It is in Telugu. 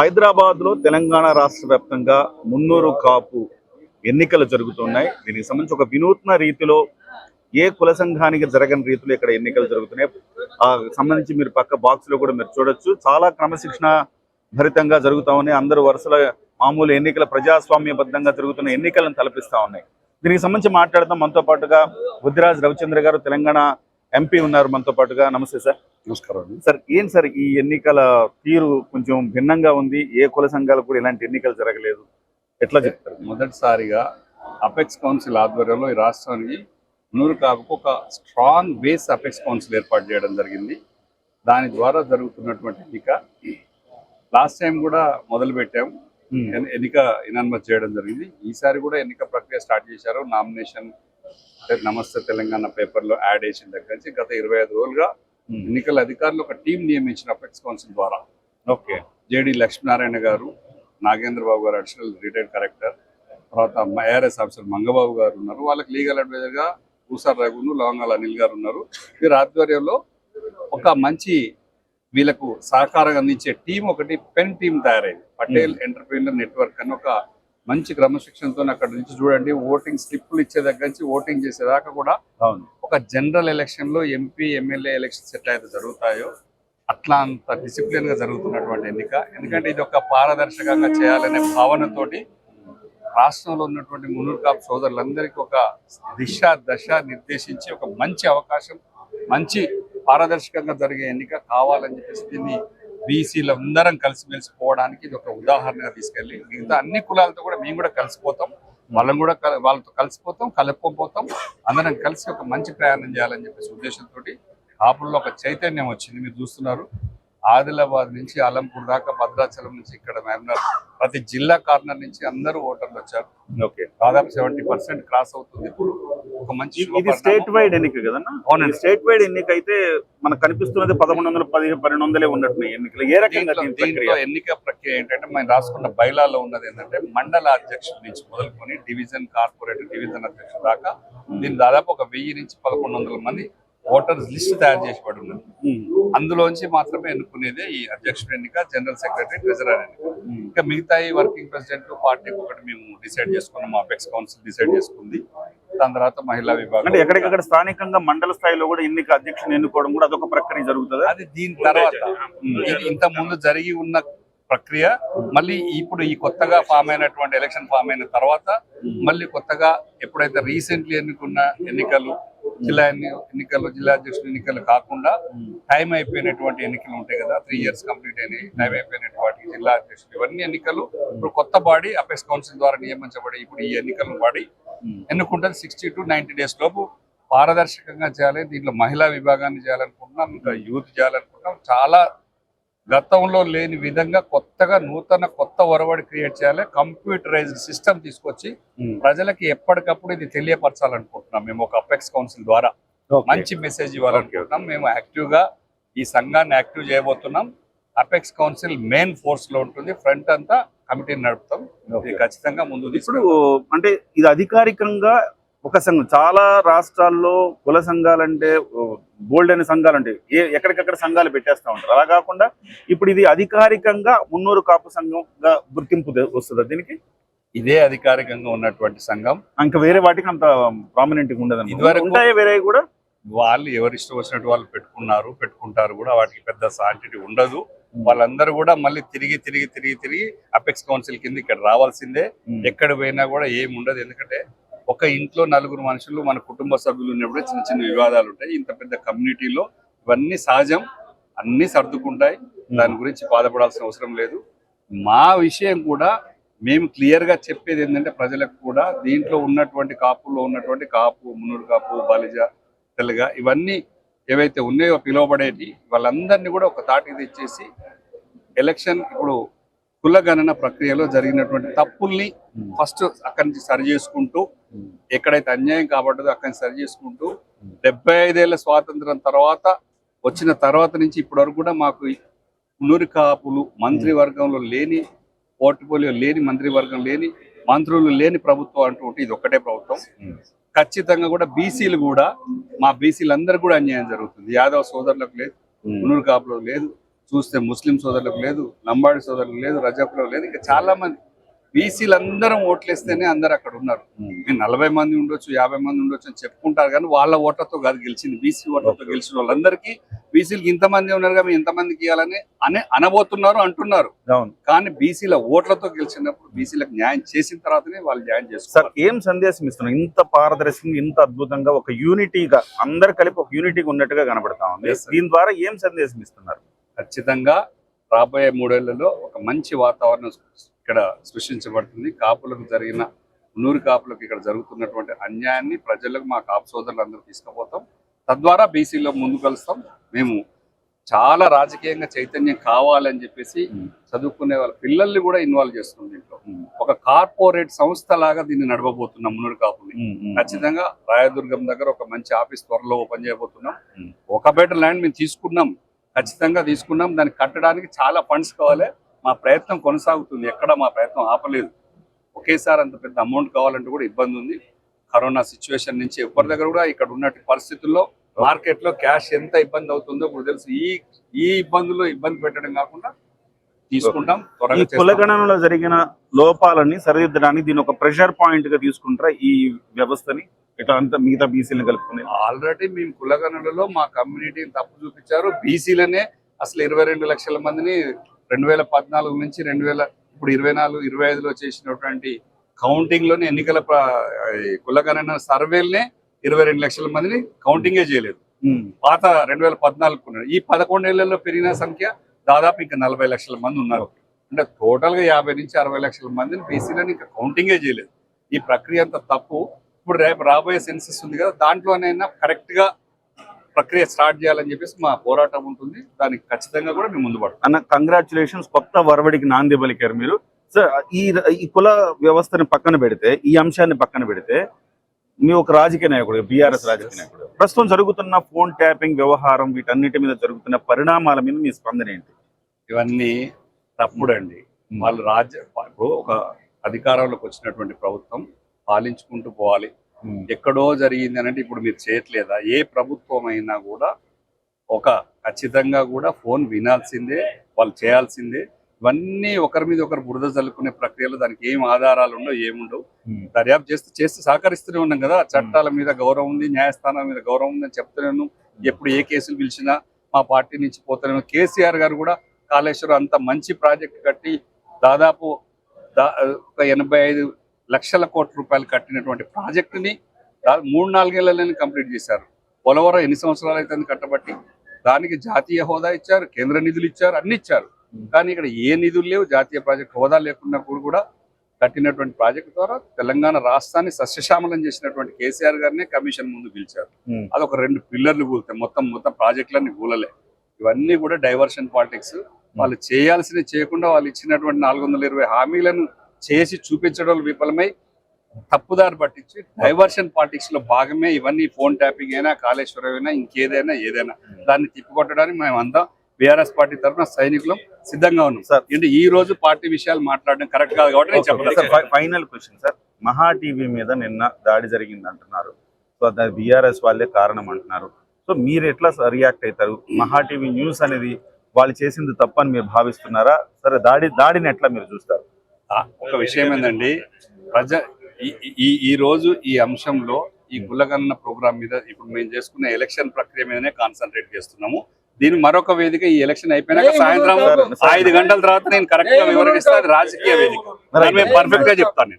హైదరాబాద్లో తెలంగాణ రాష్ట్ర వ్యాప్తంగా మున్నూరు కాపు ఎన్నికలు జరుగుతున్నాయి. దీనికి సంబంధించి ఒక వినూత్న రీతిలో ఏ కుల సంఘానికి జరగని రీతిలో ఇక్కడ ఎన్నికలు జరుగుతున్నాయి. ఆ సంబంధించి మీరు పక్క బాక్స్లో కూడా మీరు చూడొచ్చు. చాలా క్రమశిక్షణ భరితంగా జరుగుతా ఉన్నాయి. అందరూ వరుసల మామూలు ఎన్నికల ప్రజాస్వామ్యబద్ధంగా జరుగుతున్న ఎన్నికలను తలపిస్తా ఉన్నాయి. దీనికి సంబంధించి మాట్లాడదాం. మనతో పాటుగా బుద్ధిరాజ్ రవిచంద్ర గారు తెలంగాణ ఎంపీ ఉన్నారు మనతో పాటుగా. నమస్తే సార్. నమస్కారం సార్ ఏం సార్ ఈ ఎన్నికల తీరు కొంచెం భిన్నంగా ఉంది? ఏ కుల సంఘాలకు కూడా ఇలాంటి ఎన్నికలు జరగలేదు? ఎట్లా చెప్తారు? మొదటిసారిగా అపెక్స్ కౌన్సిల్ ఆధ్వర్యంలో ఈ రాష్ట్రానికి నూరు కాపుకు ఒక స్ట్రాంగ్ బేస్ అపెక్స్ కౌన్సిల్ ఏర్పాటు చేయడం జరిగింది. దాని ద్వారా జరుగుతున్నటువంటి ఎన్నిక. లాస్ట్ టైం కూడా మొదలు పెట్టాం. ఎన్- ఎన్నిక ఇనాన్మస్ చేయడం జరిగింది. ఈసారి కూడా ఎన్నిక ప్రక్రియ స్టార్ట్ చేశారు. నామినేషన్ నమస్తే తెలంగాణ పేపర్లో యాడ్ చేసిన దగ్గర నుంచి గత ఇరవై ఐదు రోజులుగా ఎన్నికల అధికారులు ఒక టీం నియమించిన అపెక్స్ కౌన్సిల్ ద్వారా. Okay. JD Lakshminarayana garu Nagendra Babu garu additional retired collector తర్వాత ఐఆర్ఎస్ ఆఫీసర్ మంగబాబు గారు ఉన్నారు. వాళ్ళకి లీగల్ అడ్వైజర్గా పూసార్ రఘును లవంగాల అనిల్ గారు ఉన్నారు. వీరి ఆధ్వర్యంలో ఒక మంచి వీళ్ళకు సహకారం అందించే టీం ఒకటి పెన్ టీం తయారైంది. పటేల్ ఎంటర్ప్రీనర్ నెట్వర్క్ అని ఒక మంచి క్రమశిక్షణతో అక్కడ నుంచి చూడండి ఓటింగ్ స్లిప్లు ఇచ్చే దగ్గర నుంచి ఓటింగ్ చేసేదాకా కూడా ఒక జనరల్ ఎలక్షన్లో ఎంపీ ఎమ్మెల్యే ఎలక్షన్స్ ఎట్లా అయితే జరుగుతాయో అట్లా అంత డిసిప్లిన్గా జరుగుతున్నటువంటి ఎన్నిక. ఎందుకంటే ఇది ఒక పారదర్శకంగా చేయాలనే భావనతోటి రాష్ట్రంలో ఉన్నటువంటి మునూరు కాపు సోదరులందరికీ ఒక దిశ దశ నిర్దేశించి ఒక మంచి అవకాశం మంచి పారదర్శకంగా జరిగే ఎన్నిక కావాలని చెప్పేసి దీన్ని బీసీలు అందరం కలిసిమెలిసి పోవడానికి ఇది ఒక ఉదాహరణగా తీసుకెళ్ళి మిగతా అన్ని కులాలతో కూడా మేము కూడా కలిసిపోతాం. వాళ్ళని కూడా వాళ్ళతో కలిసిపోతాం కలుపుకోపోతాం అందరం కలిసి ఒక మంచి ప్రయాణం చేయాలని చెప్పేసి ఉద్దేశంతో కాపుల్లో ఒక చైతన్యం వచ్చింది. మీరు చూస్తున్నారు. ఆదిలాబాద్ నుంచి అలంపూర్ దాకా భద్రాచలం నుంచి ఇక్కడ మహబూబ్నగర్ ప్రతి జిల్లా కార్నర్ నుంచి అందరూ ఓటర్లు వచ్చారు. ఓకే. దాదాపు సెవెంటీ పర్సెంట్ క్రాస్ అవుతుంది. ఇప్పుడు ఒక మంచి ఇది. స్టేట్ వైడ్ ఎన్నిక కదన్నా? అవునండి. స్టేట్ వైడ్ ఎన్నిక అయితే మనకు కనిపిస్తున్నది పదకొండు వందల పది పన్నెండు వందలే ఉన్నట్టున్నాయి ఎన్నికలు. ఏ రకంగా దీంట్లో ఎన్నిక ప్రక్రియ ఏంటంటే మనం రాసుకున్న బైలాలో ఉన్నది ఏంటంటే మండల అధ్యక్షుల నుంచి మొదలుకొని డివిజన్ కార్పొరేట్ డివిజన్ అధ్యక్షుల దాకా దీని దాదాపు ఒక వెయ్యి నుంచి పదకొండు వందల మంది ఓటర్స్ లిస్ట్ తయారు చేసి పడి ఉన్నది. అందులోంచి మాత్రమే ఎన్నుకునేదే ఈ అధ్యక్షుడు ఎన్నిక జనరల్ సెక్రటరీ ట్రెజరర్ ఎన్నిక. ఇంకా మిగతా ఈ వర్కింగ్ ప్రెసిడెంట్ పార్టీ ఒకటి మేము డిసైడ్ చేసుకున్నాం అపెక్స్ కౌన్సిల్ డిసైడ్ చేసుకుంది. దాని తర్వాత మహిళా విభాగం అంటే ఎక్కడికక్కడ స్థానికంగా మండల స్థాయిలో కూడా ఎన్నిక అధ్యక్షుని ఎన్నుకోవడం కూడా అదొక ప్రక్రియ జరుగుతుంది? అది దీని తర్వాత. ఇంత ముందు జరిగి ఉన్న ప్రక్రియ మళ్ళీ ఇప్పుడు ఈ కొత్తగా ఫామ్ అయినటువంటి ఎలక్షన్ ఫామ్ అయిన తర్వాత మళ్ళీ కొత్తగా ఎప్పుడైతే రీసెంట్లీ ఎన్నుకున్న ఎన్నికలు జిల్లా ఎన్ని- ఎన్నికలు జిల్లా అధ్యక్షుల ఎన్నికలు కాకుండా టైం అయిపోయినటువంటి ఎన్నికలు ఉంటాయి కదా త్రీ ఇయర్స్ కంప్లీట్ అయినాయి. టైం అయిపోయినటువంటి జిల్లా అధ్యక్షులు ఇవన్నీ ఎన్నికలు ఇప్పుడు కొత్త బాడీ అపెక్స్ కౌన్సిల్ ద్వారా నియమించబడి ఇప్పుడు ఈ ఎన్నికలను బాడీ ఎన్నుకుంటుంది సిక్స్టీ టు నైన్టీ డేస్ లోపు పారదర్శకంగా చేయాలి. దీంట్లో మహిళా విభాగాన్ని చేయాలనుకుంటున్నాం ఇంకా యూత్ చేయాలనుకుంటున్నాం. చాలా గతంలో లేని విధంగా కొత్తగా నూతన కొత్త ఒరవడి క్రియేట్ చేయాలి కంప్యూటరైజ్డ్ సిస్టమ్ తీసుకొచ్చి. ప్రజలకి ఎప్పటికప్పుడు ఇది తెలియపరచాలనుకుంటున్నాం. మేము ఒక అపెక్స్ కౌన్సిల్ ద్వారా. మంచి మెసేజ్ ఇవ్వాలనుకుంటున్నాం. మేము యాక్టివ్గా ఈ సంఘాన్ని యాక్టివ్ చేయబోతున్నాం. అపెక్స్ కౌన్సిల్ మెయిన్ ఫోర్స్లో ఉంటుంది. ఫ్రంట్ అంతా కమిటీని నడుపుతాం. ఇది ఖచ్చితంగా ముందు ఇప్పుడు అంటే ఇది అధికారికంగా ఒక సంఘం చాలా రాష్ట్రాల్లో కుల సంఘాలంటే బోల్డ్ అనే సంఘాలు అంటే ఏ ఎక్కడికక్కడ సంఘాలు పెట్టేస్తా ఉంటారు. అలా కాకుండా ఇప్పుడు ఇది అధికారికంగా మున్నూరు కాపు సంఘంగా గుర్తింపు వస్తుందా దీనికి? ఇదే అధికారికంగా ఉన్నటువంటి సంఘం. ఇంకా వేరే వాటికి అంత ప్రామినెంట్ ఉండదు ఉంటాయి వేరే కూడా? వాళ్ళు ఎవరి ఇష్టం వచ్చినట్టు వాళ్ళు పెట్టుకున్నారు పెట్టుకుంటారు కూడా వాటికి పెద్ద సాంటిటీ ఉండదు. వాళ్ళందరూ కూడా మళ్ళీ తిరిగి తిరిగి తిరిగి తిరిగి అపెక్స్ కౌన్సిల్ కింద ఇక్కడ రావాల్సిందే. ఎక్కడ పోయినా కూడా ఏమి ఉండదు ఎందుకంటే ఒక ఇంట్లో నలుగురు మనుషులు మన కుటుంబ సభ్యులు ఉన్నప్పుడు చిన్న చిన్న వివాదాలు ఉంటాయి. ఇంత పెద్ద కమ్యూనిటీలో ఇవన్నీ సహజం అన్ని సర్దుకుంటాయి. దాని గురించి బాధపడాల్సిన అవసరం లేదు. మా విషయం కూడా మేము క్లియర్గా చెప్పేది ఏంటంటే ప్రజలకు కూడా దీంట్లో ఉన్నటువంటి కాపులో ఉన్నటువంటి కాపు మున్నూరు కాపు బలిజ తెలగ ఇవన్నీ ఏవైతే ఉన్నాయో పిలువబడేటి వాళ్ళందరినీ కూడా ఒక తాటికి తెచ్చేసి ఎలక్షన్ ఇప్పుడు కుల గణన ప్రక్రియలో జరిగినటువంటి తప్పుల్ని ఫస్ట్ అక్కడి నుంచి సరి చేసుకుంటూ ఎక్కడైతే అన్యాయం కాబట్టదో అక్కడి నుంచి సరి చేసుకుంటూ డెబ్బై ఐదేళ్ళ స్వాతంత్రం తర్వాత వచ్చిన తర్వాత నుంచి ఇప్పటి వరకు కూడా మాకు నూరి కాపులు మంత్రివర్గంలో లేని పోర్ట్ఫోలియో లేని మంత్రివర్గం లేని మంత్రులు లేని ప్రభుత్వం అంటూ ఉంటే ఇది ఒక్కటే ప్రభుత్వం. ఖచ్చితంగా కూడా బీసీలు కూడా మా బీసీలు అందరూ కూడా అన్యాయం జరుగుతుంది. యాదవ్ సోదరులకు లేదు మున్నూరు కాపులకు లేదు చూస్తే ముస్లిం సోదరులకు లేదు లంబాడి సోదరులకు లేదు రజకులకు లేదు ఇంకా చాలా మంది బీసీలు అందరం ఓట్లేస్తేనే అందరు అక్కడ ఉన్నారు. నలభై మంది ఉండొచ్చు యాభై మంది ఉండొచ్చు అని చెప్పుకుంటారు కానీ వాళ్ళ ఓట్లతో కాదు గెలిచింది బీసీ ఓట్లతో గెలిచిన వాళ్ళందరికీ బీసీలకు ఇంతమంది ఉన్నారు కానీ ఇంతమందికి ఇవ్వాలని అనే అనబోతున్నారు అంటున్నారు. కానీ బీసీల ఓట్లతో గెలిచినప్పుడు బీసీలకు న్యాయం చేసిన తర్వాతనే వాళ్ళు న్యాయం సార్ చేస్తారు ఏం సందేశం ఇస్తున్నారు ఇంత పారదర్శకంగా ఇంత అద్భుతంగా ఒక యూనిటీగా అందరు కలిపి ఒక యూనిటీగా ఉన్నట్టుగా కనబడతా ఉంది. దీని ద్వారా ఏం సందేశం ఇస్తున్నారు? ఖచ్చితంగా రాబోయే మూడేళ్ళలో ఒక మంచి వాతావరణం ఇక్కడ సృష్టించబడుతుంది. కాపులకు జరిగిన నూరు కాపులకు ఇక్కడ జరుగుతున్నటువంటి అన్యాయాన్ని ప్రజలకు మా కాపు సోదరులు అందరూ తీసుకుపోతాం. తద్వారా బీసీలో ముందుకు కలుస్తాం. మేము చాలా రాజకీయంగా చైతన్యం కావాలని చెప్పేసి. చదువుకునే వాళ్ళ పిల్లల్ని కూడా ఇన్వాల్వ్ చేస్తున్నాం దీంట్లో. ఒక కార్పొరేట్ సంస్థ లాగా దీన్ని నడవబోతున్నాం మున్నూరు కాపుని ఖచ్చితంగా రాయదుర్గం దగ్గర ఒక మంచి ఆఫీస్ త్వరలో ఓపెన్ చేయబోతున్నాం. ఒక బెటర్ ల్యాండ్ మేము తీసుకున్నాం. ఖచ్చితంగా తీసుకున్నాం. దాన్ని కట్టడానికి చాలా ఫండ్స్ కావాలి. మా ప్రయత్నం కొనసాగుతుంది. ఎక్కడ మా ప్రయత్నం ఆపలేదు. ఒకేసారి అంత పెద్ద అమౌంట్ కావాలంటే కూడా ఇబ్బంది ఉంది. కరోనా సిచ్యువేషన్ నుంచి ఎవరి దగ్గర కూడా ఇక్కడ ఉన్నట్టు పరిస్థితుల్లో మార్కెట్లో క్యాష్ ఎంత ఇబ్బంది అవుతుందో ఇప్పుడు తెలుసు. ఈ ఈ ఇబ్బందుల్లో ఇబ్బంది పెట్టడం కాకుండా తీసుకుంటాం త్వరగా. కులగణనలో జరిగిన లోపాలని సరిదిద్దడానికి దీని ఒక ప్రెషర్ పాయింట్గా తీసుకుంటారా ఈ వ్యవస్థని? ఇట్లా అంతా మిగతా బీసీలను కలుపుకుని? ఆల్రెడీ మేము కులగణనలో మా కమ్యూనిటీని తప్పు చూపించారు. బీసీలనే అసలు ఇరవై రెండు లక్షల మందిని రెండు వేల పద్నాలుగు నుంచి రెండు వేల ఇప్పుడు ఇరవై నాలుగు ఇరవై ఐదులో చేసినటువంటి కౌంటింగ్లోనే ఎన్నికల కులగణన సర్వేలనే ఇరవై రెండు లక్షల మందిని కౌంటింగే చేయలేదు. పాత రెండు వేల పద్నాలుగు ఈ పదకొండేళ్ళలో పెరిగిన సంఖ్య దాదాపు ఇంకా నలభై లక్షల మంది ఉన్నారు. అంటే టోటల్గా యాభై నుంచి అరవై లక్షల మందిని బీసీలను ఇంకా కౌంటింగే చేయలేదు. ఈ ప్రక్రియ అంతా తప్పు. ఇప్పుడు రేపు రాబోయే సెన్సెస్ ఉంది కదా దాంట్లోనైనా కరెక్ట్గా ప్రక్రియ స్టార్ట్ చేయాలని చెప్పేసి మా పోరాటం ఉంటుంది. దానికి ఖచ్చితంగా కూడా మేము ముందు అన్న కంగ్రాచులేషన్స్ కొత్త వరవడికి నాంది పలికారు మీరు. సార్ ఈ ఈ కుల వ్యవస్థని పక్కన పెడితే ఈ అంశాన్ని పక్కన పెడితే మీ ఒక రాజకీయ నాయకుడు బీఆర్ఎస్ రాజకీయ. నాయకుడు ప్రస్తుతం జరుగుతున్న ఫోన్ ట్యాపింగ్ వ్యవహారం వీటన్నిటి మీద జరుగుతున్న పరిణామాల మీద మీ స్పందన ఏంటి? ఇవన్నీ తప్పుడండి. వాళ్ళు రాజ్య ఇప్పుడు ఒక అధికారంలోకి వచ్చినటువంటి ప్రభుత్వం పాలించుకుంటూ పోవాలి. ఎక్కడో జరిగింది అని అంటే ఇప్పుడు మీరు చేయట్లేదా? ఏ ప్రభుత్వం అయినా కూడా ఒక ఖచ్చితంగా కూడా ఫోన్ వినాల్సిందే వాళ్ళు చేయాల్సిందే. ఇవన్నీ ఒకరి మీద ఒకరు బురద చల్లుకునే ప్రక్రియలో దానికి ఏం ఆధారాలు ఉండవు ఏముండవు. దర్యాప్తు చేస్తూ చేస్తూ సహకరిస్తూనే ఉన్నాం కదా. చట్టాల మీద గౌరవం ఉంది న్యాయస్థానాల మీద గౌరవం ఉంది అని చెప్తున్నాను. ఎప్పుడు ఏ కేసులు పిలిచినా మా పార్టీ నుంచి పోతున్నాను కేసీఆర్ గారు కూడా కాళేశ్వరం అంత మంచి ప్రాజెక్ట్ కట్టి దాదాపు దా- ఒక ఎనభై ఐదు లక్షల కోట్ల రూపాయలు కట్టినటువంటి ప్రాజెక్టుని మూడు నాలుగేళ్ళలోనే కంప్లీట్ చేశారు. పోలవరం ఎన్ని సంవత్సరాలు అయితే కట్టబట్టి? దానికి జాతీయ హోదా ఇచ్చారు కేంద్ర నిధులు ఇచ్చారు అన్ని ఇచ్చారు. కానీ ఇక్కడ ఏ నిధులు లేవు జాతీయ ప్రాజెక్ట్ హోదా లేకున్నా కూడా కట్టినటువంటి ప్రాజెక్ట్ ద్వారా తెలంగాణ రాష్ట్రాన్ని సస్యశ్యామలం చేసినటువంటి కేసీఆర్ గారినే కమిషన్ ముందు పిలిచారు. అదొక రెండు పిల్లర్లు కూలుతాయి మొత్తం మొత్తం ప్రాజెక్టులన్నీ కూలలే. ఇవన్నీ కూడా డైవర్షన్ పాలిటిక్స్. వాళ్ళు చేయాల్సినవి చేయకుండా వాళ్ళు ఇచ్చినటువంటి నాలుగు వందల ఇరవై హామీలను చేసి చూపించడం విఫలమై తప్పుదారి పట్టించి డైవర్షన్ పాలిటిక్స్లో భాగమే ఇవన్నీ ఫోన్ ట్యాపింగ్ అయినా కాళేశ్వరం అయినా ఇంకేదైనా ఏదైనా. దాన్ని తిప్పికొట్టడానికి మేము అంతా బీఆర్ఎస్ పార్టీ తరఫున సైనికులం సిద్ధంగా ఉన్నాం. సార్. అంటే ఈ రోజు పార్టీ విషయాలు మాట్లాడడం కరెక్ట్ కాదు కాబట్టి నేను చెప్పలేదు. Final question sir. Maha TV మీద నిన్న దాడి జరిగింది అంటున్నారు సో దాని బీఆర్ఎస్ వాళ్ళే కారణం అంటున్నారు. సో మీరు ఎట్లా రియాక్ట్ అవుతారు? మహా టీవీ న్యూస్ అనేది వాళ్ళు చేసింది తప్పని మీరు భావిస్తున్నారా? సరే దాడి దాడిని ఎట్లా మీరు చూస్తారు? ఒక విషయం ఏంటండి ప్రజ ఈ- ఈ రోజు ఈ అంశంలో ఈ కులగన్న ప్రోగ్రామ్ మీద ఇప్పుడు మేము చేసుకున్న ఎలక్షన్ ప్రక్రియ మీదనే కాన్సన్ట్రేట్ చేస్తున్నాము. దీని మరొక వేదిక ఈ ఎలక్షన్ అయిపోయినాక సాయంత్రం. ఐదు గంటల తర్వాత నేను కరెక్ట్గా వివరణిస్తే అది రాజకీయ వేదిక. పర్ఫెక్ట్గా చెప్తాను